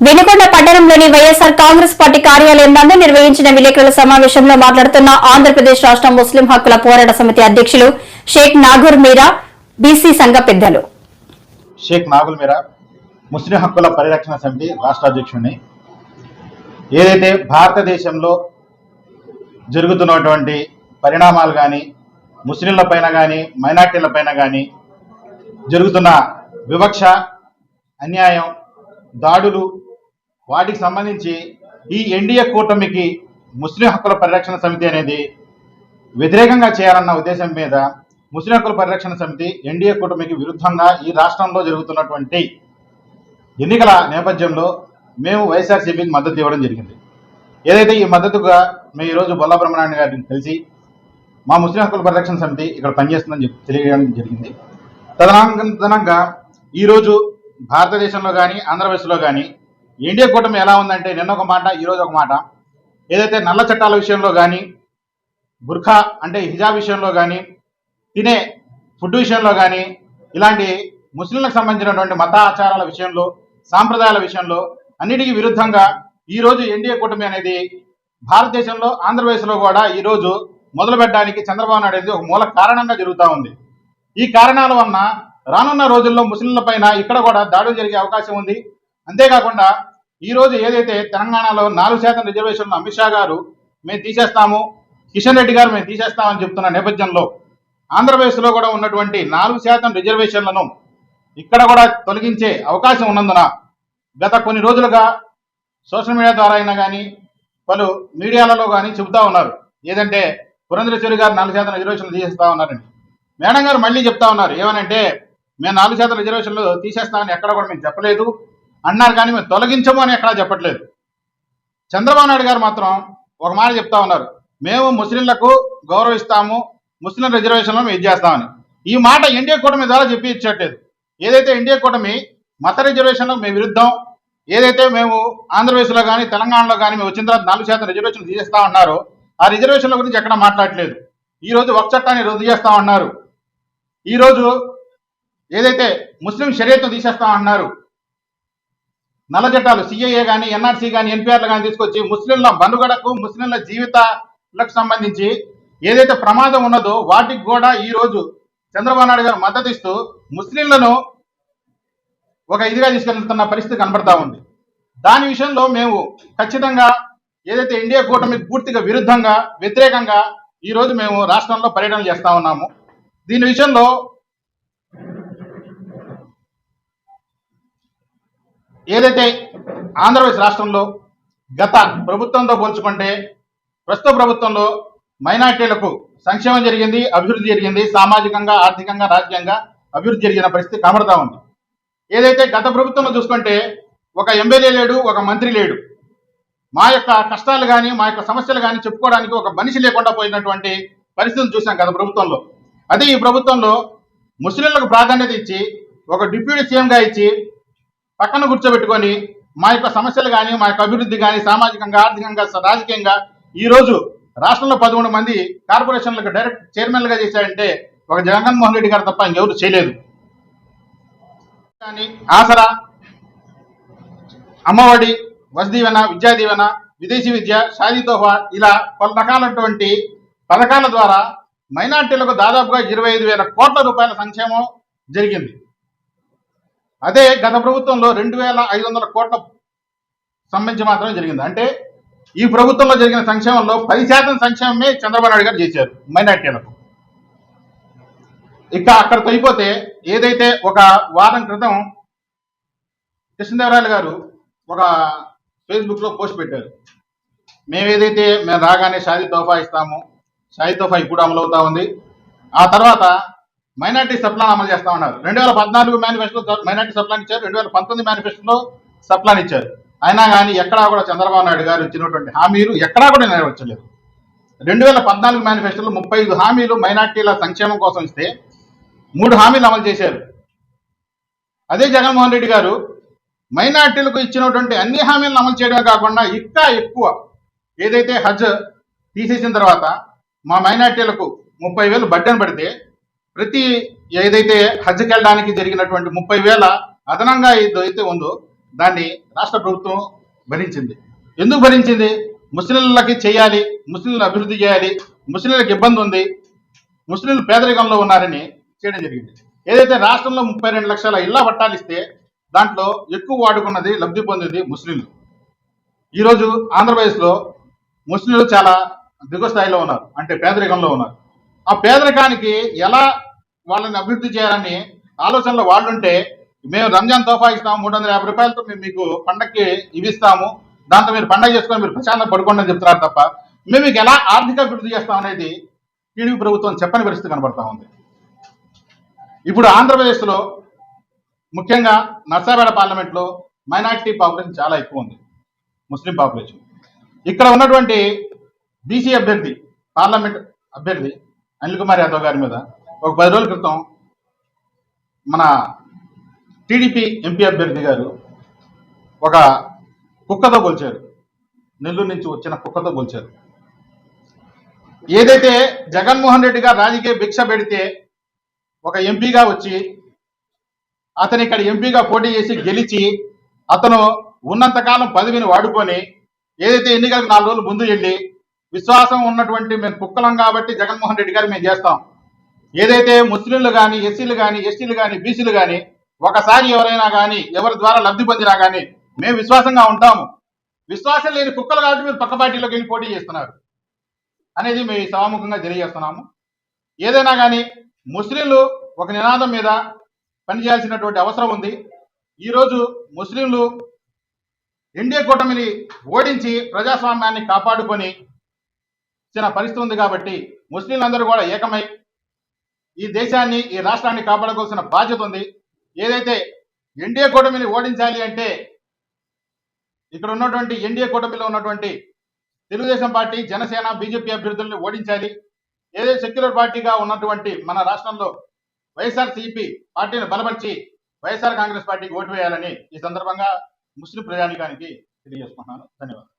వెనుకొండ పట్టణంలోని వైఎస్ఆర్ కాంగ్రెస్ పార్టీ కార్యాలయం నందు నిర్వహించిన విలేకరుల సమావేశంలో మాట్లాడుతున్న ఆంధ్రప్రదేశ్ రాష్ట ముస్లిం హక్కుల పోరాట సమితి అధ్యక్షులు షేక్ నాగూర్ మీరా బీసీ సంఘ పెద్దలు. షేక్ నాగుల్ మీరా ముస్లిం హక్కుల పరిరక్షణ సమితి రాష్ట్ర అధ్యక్షుడిని. ఏదైతే భారతదేశంలో జరుగుతున్నటువంటి పరిణామాలు కానీ ముస్లింల పైన కానీ మైనార్టీల పైన కానీ జరుగుతున్న వివక్ష అన్యాయం దాడులు వాటికి సంబంధించి ఈ ఎన్డీఏ కూటమికి ముస్లిం హక్కుల పరిరక్షణ సమితి అనేది వ్యతిరేకంగా చేయాలన్న ఉద్దేశం మీద ముస్లిం హక్కుల పరిరక్షణ సమితి ఎన్డీఏ కూటమికి విరుద్ధంగా ఈ రాష్ట్రంలో జరుగుతున్నటువంటి ఎన్నికల నేపథ్యంలో మేము వైఎస్ఆర్సీపీకి మద్దతు ఇవ్వడం జరిగింది. ఏదైతే ఈ మద్దతుగా మేము ఈరోజు బొల్లా బ్రహ్మనారాయణ గారిని కలిసి మా ముస్లిం హక్కుల పరిరక్షణ సమితి ఇక్కడ పనిచేస్తుందని చెప్పి తెలియజేయడం జరిగింది. తదనంతరంగా ఈరోజు భారతదేశంలో కానీ ఆంధ్రప్రదేశ్లో కానీ ఎన్డీఏ కూటమి ఎలా ఉందంటే నిన్న ఒక మాట ఈరోజు ఒక మాట. ఏదైతే నల్ల చట్టాల విషయంలో కానీ బుర్ఖా అంటే హిజాబ్ విషయంలో కానీ తినే ఫుడ్ విషయంలో కానీ ఇలాంటి ముస్లింలకు సంబంధించినటువంటి మత ఆచారాల విషయంలో సాంప్రదాయాల విషయంలో అన్నిటికీ విరుద్ధంగా ఈ రోజు ఎన్డీఏ కూటమి అనేది భారతదేశంలో ఆంధ్రప్రదేశ్లో కూడా ఈరోజు మొదలు పెట్టడానికి చంద్రబాబు నాయుడు అనేది ఒక మూల కారణంగా జరుగుతూ ఉంది. ఈ కారణాల వలన రానున్న రోజుల్లో ముస్లింల పైన ఇక్కడ కూడా దాడులు జరిగే అవకాశం ఉంది. అంతేకాకుండా ఈ రోజు ఏదైతే తెలంగాణలో నాలుగు శాతం రిజర్వేషన్లు అమిత్ షా గారు మేము తీసేస్తాము కిషన్ రెడ్డి గారు మేము తీసేస్తామని చెప్తున్న నేపథ్యంలో ఆంధ్రప్రదేశ్లో కూడా ఉన్నటువంటి నాలుగు శాతం రిజర్వేషన్లను ఇక్కడ కూడా తొలగించే అవకాశం ఉన్నందున గత కొన్ని రోజులుగా సోషల్ మీడియా ద్వారా అయినా కానీ పలు మీడియాలలో కానీ చెబుతా ఉన్నారు. ఏదంటే పురంధరేశ్వరి గారు నాలుగు శాతం రిజర్వేషన్లు తీసేస్తా ఉన్నారండి. మేడం గారు మళ్ళీ చెప్తా ఉన్నారు ఏమనంటే మేము నాలుగు శాతం రిజర్వేషన్లు తీసేస్తామని ఎక్కడ కూడా మేము చెప్పలేదు. అన్నారు కానీ మేము తొలగించము అని ఎక్కడా చెప్పట్లేదు. చంద్రబాబు నాయుడు గారు మాత్రం ఒక మాట చెప్తా ఉన్నారు. మేము ముస్లింలకు గౌరవిస్తాము ముస్లిం రిజర్వేషన్లో మేము ఇది చేస్తామని ఈ మాట ఎన్డీఏ కూటమి ద్వారా చెప్పి ఇచ్చట్లేదు ఏదైతే ఎన్డీఏ కూటమి మత రిజర్వేషన్లకు మేము విరుద్ధం ఏదైతే మేము ఆంధ్రప్రదేశ్లో కానీ తెలంగాణలో కానీ మేము వచ్చిన తర్వాత నాలుగు శాతం రిజర్వేషన్ తీసేస్తా ఉన్నారో ఆ రిజర్వేషన్ల గురించి ఎక్కడ మాట్లాడట్లేదు. ఈ రోజు ఒక చట్టాన్ని రద్దు చేస్తా ఉన్నారు ఈ రోజు ఏదైతే ముస్లిం షరియత్ను తీసేస్తా ఉన్నారు నల్ల చట్టాలు సిఏఏ కానీ ఎన్ఆర్సీ కానీ ఎన్పిఆర్లు కానీ తీసుకొచ్చి ముస్లింల మనుగడకు ముస్లింల జీవితాలకు సంబంధించి ఏదైతే ప్రమాదం ఉన్నదో వాటికి కూడా ఈ రోజు చంద్రబాబు నాయుడు గారు మద్దతు ఇస్తూ ముస్లింలను ఒక ఇదిగా తీసుకెళ్తున్న పరిస్థితి కనబడతా ఉంది. దాని విషయంలో మేము ఖచ్చితంగా ఏదైతే ఇండియా కూటమికి పూర్తిగా విరుద్ధంగా వ్యతిరేకంగా ఈ రోజు మేము రాష్ట్రంలో పర్యటన చేస్తా ఉన్నాము. దీని విషయంలో ఏదైతే ఆంధ్రప్రదేశ్ రాష్ట్రంలో గత ప్రభుత్వంతో పోల్చుకుంటే ప్రస్తుత ప్రభుత్వంలో మైనార్టీలకు సంక్షేమం జరిగింది అభివృద్ధి జరిగింది సామాజికంగా ఆర్థికంగా రాజకీయంగా అభివృద్ధి జరిగిన పరిస్థితి కనబడతా ఉంది. ఏదైతే గత ప్రభుత్వంలో చూసుకుంటే ఒక ఎమ్మెల్యే లేడు ఒక మంత్రి లేడు. మా యొక్క కష్టాలు కానీ మా యొక్క సమస్యలు కానీ చెప్పుకోవడానికి ఒక మనిషి లేకుండా పోయినటువంటి పరిస్థితిని చూసాం గత ప్రభుత్వంలో. అదే ఈ ప్రభుత్వంలో ముస్లింలకు ప్రాధాన్యత ఇచ్చి ఒక డిప్యూటీ సీఎంగా ఇచ్చి పక్కన కూర్చోబెట్టుకొని మా యొక్క సమస్యలు కానీ మా యొక్క అభివృద్ధి కానీ సామాజికంగా ఆర్థికంగా రాజకీయంగా ఈ రోజు రాష్ట్రంలో పదమూడు మంది కార్పొరేషన్లకు డైరెక్ట్ చైర్మన్లుగా చేశారంటే ఒక జగన్మోహన్ రెడ్డి గారు తప్ప ఇంకెవరు చేయలేదు. కానీ ఆసరా అమ్మఒడి వసతి దీవెన విద్యా దీవెన విదేశీ విద్య షాదీ తోఫా ఇలా పలు రకాలైనటువంటి పథకాల ద్వారా మైనార్టీలకు దాదాపుగా ఇరవై ఐదు వేల కోట్ల రూపాయల సంక్షేమం జరిగింది. అదే గత ప్రభుత్వంలో రెండు వేల ఐదు వందల కోట్ల సంబంధించి మాత్రమే జరిగింది. అంటే ఈ ప్రభుత్వంలో జరిగిన సంక్షేమంలో పది శాతం సంక్షేమమే చంద్రబాబు నాయుడు గారు చేశారు మైనార్టీలకు. ఇక అక్కడికి అయిపోతే ఏదైతే ఒక వారం క్రితం కృష్ణదేవరాయలు గారు ఒక ఫేస్బుక్లో పోస్ట్ పెట్టారు. మేము ఏదైతే మేము రాగానే షాదీ తోఫా ఇస్తాము షాదీ తోఫా ఇప్పుడు అమలు అవుతా ఉంది. ఆ తర్వాత మైనార్టీ సప్లాన్ అమలు చేస్తా ఉన్నారు. రెండు వేల పద్నాలుగు మేనిఫెస్టో మైనార్టీ సప్లాన్ ఇచ్చారు. రెండు వేల పంతొమ్మిది మేనిఫెస్టోలో సప్లాన్ ఇచ్చారు. అయినా కానీ ఎక్కడా కూడా చంద్రబాబు నాయుడు గారు ఇచ్చినటువంటి హామీలు ఎక్కడా కూడా నెరవేర్చలేదు. రెండు వేల పద్నాలుగు మేనిఫెస్టోలో ముప్పై ఐదు హామీలు మైనార్టీల సంక్షేమం కోసం ఇస్తే మూడు హామీలు అమలు చేశారు. అదే జగన్మోహన్ రెడ్డి గారు మైనార్టీలకు ఇచ్చినటువంటి అన్ని హామీలను అమలు చేయడమే కాకుండా ఇంకా ఎక్కువ ఏదైతే హజ్ తీసేసిన తర్వాత మా మైనార్టీలకు ముప్పై వేలు బడ్డెను పడితే ప్రతి ఏదైతే హజ్కి వెళ్ళడానికి జరిగినటువంటి ముప్పై వేల అదనంగా ఏదైతే ఉందో దాన్ని రాష్ట్ర ప్రభుత్వం భరించింది. ఎందుకు భరించింది? ముస్లింలకి చేయాలి ముస్లింలను అభివృద్ధి చేయాలి ముస్లింలకు ఇబ్బంది ఉంది ముస్లింలు పేదరికంలో ఉన్నారని చేయడం జరిగింది. ఏదైతే రాష్ట్రంలో ముప్పై రెండు లక్షల ఇళ్ళ పట్టాలు ఇస్తే దాంట్లో ఎక్కువ వాడుకున్నది లబ్ధి పొందింది ముస్లింలు. ఈరోజు ఆంధ్రప్రదేశ్లో ముస్లింలు చాలా దిగువ స్థాయిలో ఉన్నారు అంటే పేదరికంలో ఉన్నారు. ఆ పేదరికానికి ఎలా వాళ్ళని అభివృద్ధి చేయాలని ఆలోచనలో వాళ్ళు ఉంటే మేము రంజాన్ తోఫా ఇస్తాము మూడు వందల యాభై రూపాయలతో మేము మీకు పండక్కి ఇవి ఇస్తాము దాంతో మీరు పండగ చేసుకొని మీరు ప్రశాంతం పడుకోండి అని చెప్తున్నారు తప్ప మేము మీకు ఎలా ఆర్థిక అభివృద్ధి చేస్తాం అనేది టీడీపీ ప్రభుత్వం చెప్పని పరిస్థితి కనబడతా ఉంది. ఇప్పుడు ఆంధ్రప్రదేశ్లో ముఖ్యంగా నర్సాపేట పార్లమెంట్లో మైనార్టీ పాపులేషన్ చాలా ఎక్కువ ఉంది ముస్లిం పాపులేషన్. ఇక్కడ ఉన్నటువంటి బీసీ అభ్యర్థి పార్లమెంట్ అభ్యర్థి అనిల్ కుమార్ యాదవ్ గారి మీద ఒక పది రోజుల క్రితం మన టీడీపీ ఎంపీ అభ్యర్థి గారు ఒక కుక్కతో గొలిచారు. నెల్లూరు నుంచి వచ్చిన కుక్కతో కొలిచారు ఏదైతే జగన్మోహన్ రెడ్డి గారు రాజకీయ భిక్ష పెడితే ఒక ఎంపీగా వచ్చి అతను ఇక్కడ ఎంపీగా పోటీ చేసి గెలిచి అతను ఉన్నంతకాలం పదవిని వాడుకొని ఏదైతే ఎన్నికలకు నాలుగు రోజులు ముందు వెళ్ళి విశ్వాసం ఉన్నటువంటి మేము కుక్కలం కాబట్టి జగన్మోహన్ రెడ్డి గారు మేము చేస్తాం. ఏదైతే ముస్లింలు కానీ ఎస్సీలు కానీ ఎస్టీలు కానీ బీసీలు కానీ ఒకసారి ఎవరైనా కానీ ఎవరి ద్వారా లబ్ధి పొందినా కానీ మేము విశ్వాసంగా ఉంటాము. విశ్వాసం లేని కుక్కలు కాబట్టి మీరు పక్క పార్టీలోకి వెళ్ళి పోటీ చేస్తున్నారు అనేది మేము ఈ సభాముఖంగా తెలియజేస్తున్నాము. ఏదైనా కానీ ముస్లింలు ఒక నినాదం మీద పనిచేయాల్సినటువంటి అవసరం ఉంది. ఈరోజు ముస్లింలు ఎన్డీఏ కూటమిని ఓడించి ప్రజాస్వామ్యాన్ని కాపాడుకొని ఇచ్చిన పరిస్థితి ఉంది కాబట్టి ముస్లింలందరూ కూడా ఏకమై ఈ దేశాన్ని ఈ రాష్ట్రాన్ని కాపాడుకోవాల్సిన బాధ్యత ఉంది. ఏదైతే ఎన్డీఏ కూటమిని ఓడించాలి అంటే ఇక్కడ ఉన్నటువంటి ఎన్డీఏ కూటమిలో ఉన్నటువంటి తెలుగుదేశం పార్టీ జనసేన బీజేపీ అభ్యర్థుల్ని ఓడించాలి. ఏదైతే సెక్యులర్ పార్టీగా ఉన్నటువంటి మన రాష్ట్రంలో వైఎస్ఆర్ సిపి పార్టీని బలపరిచి వైఎస్ఆర్ కాంగ్రెస్ పార్టీకి ఓటు వేయాలని ఈ సందర్భంగా ముస్లిం ప్రజానికానికి తెలియజేసుకుంటున్నాను. ధన్యవాదాలు.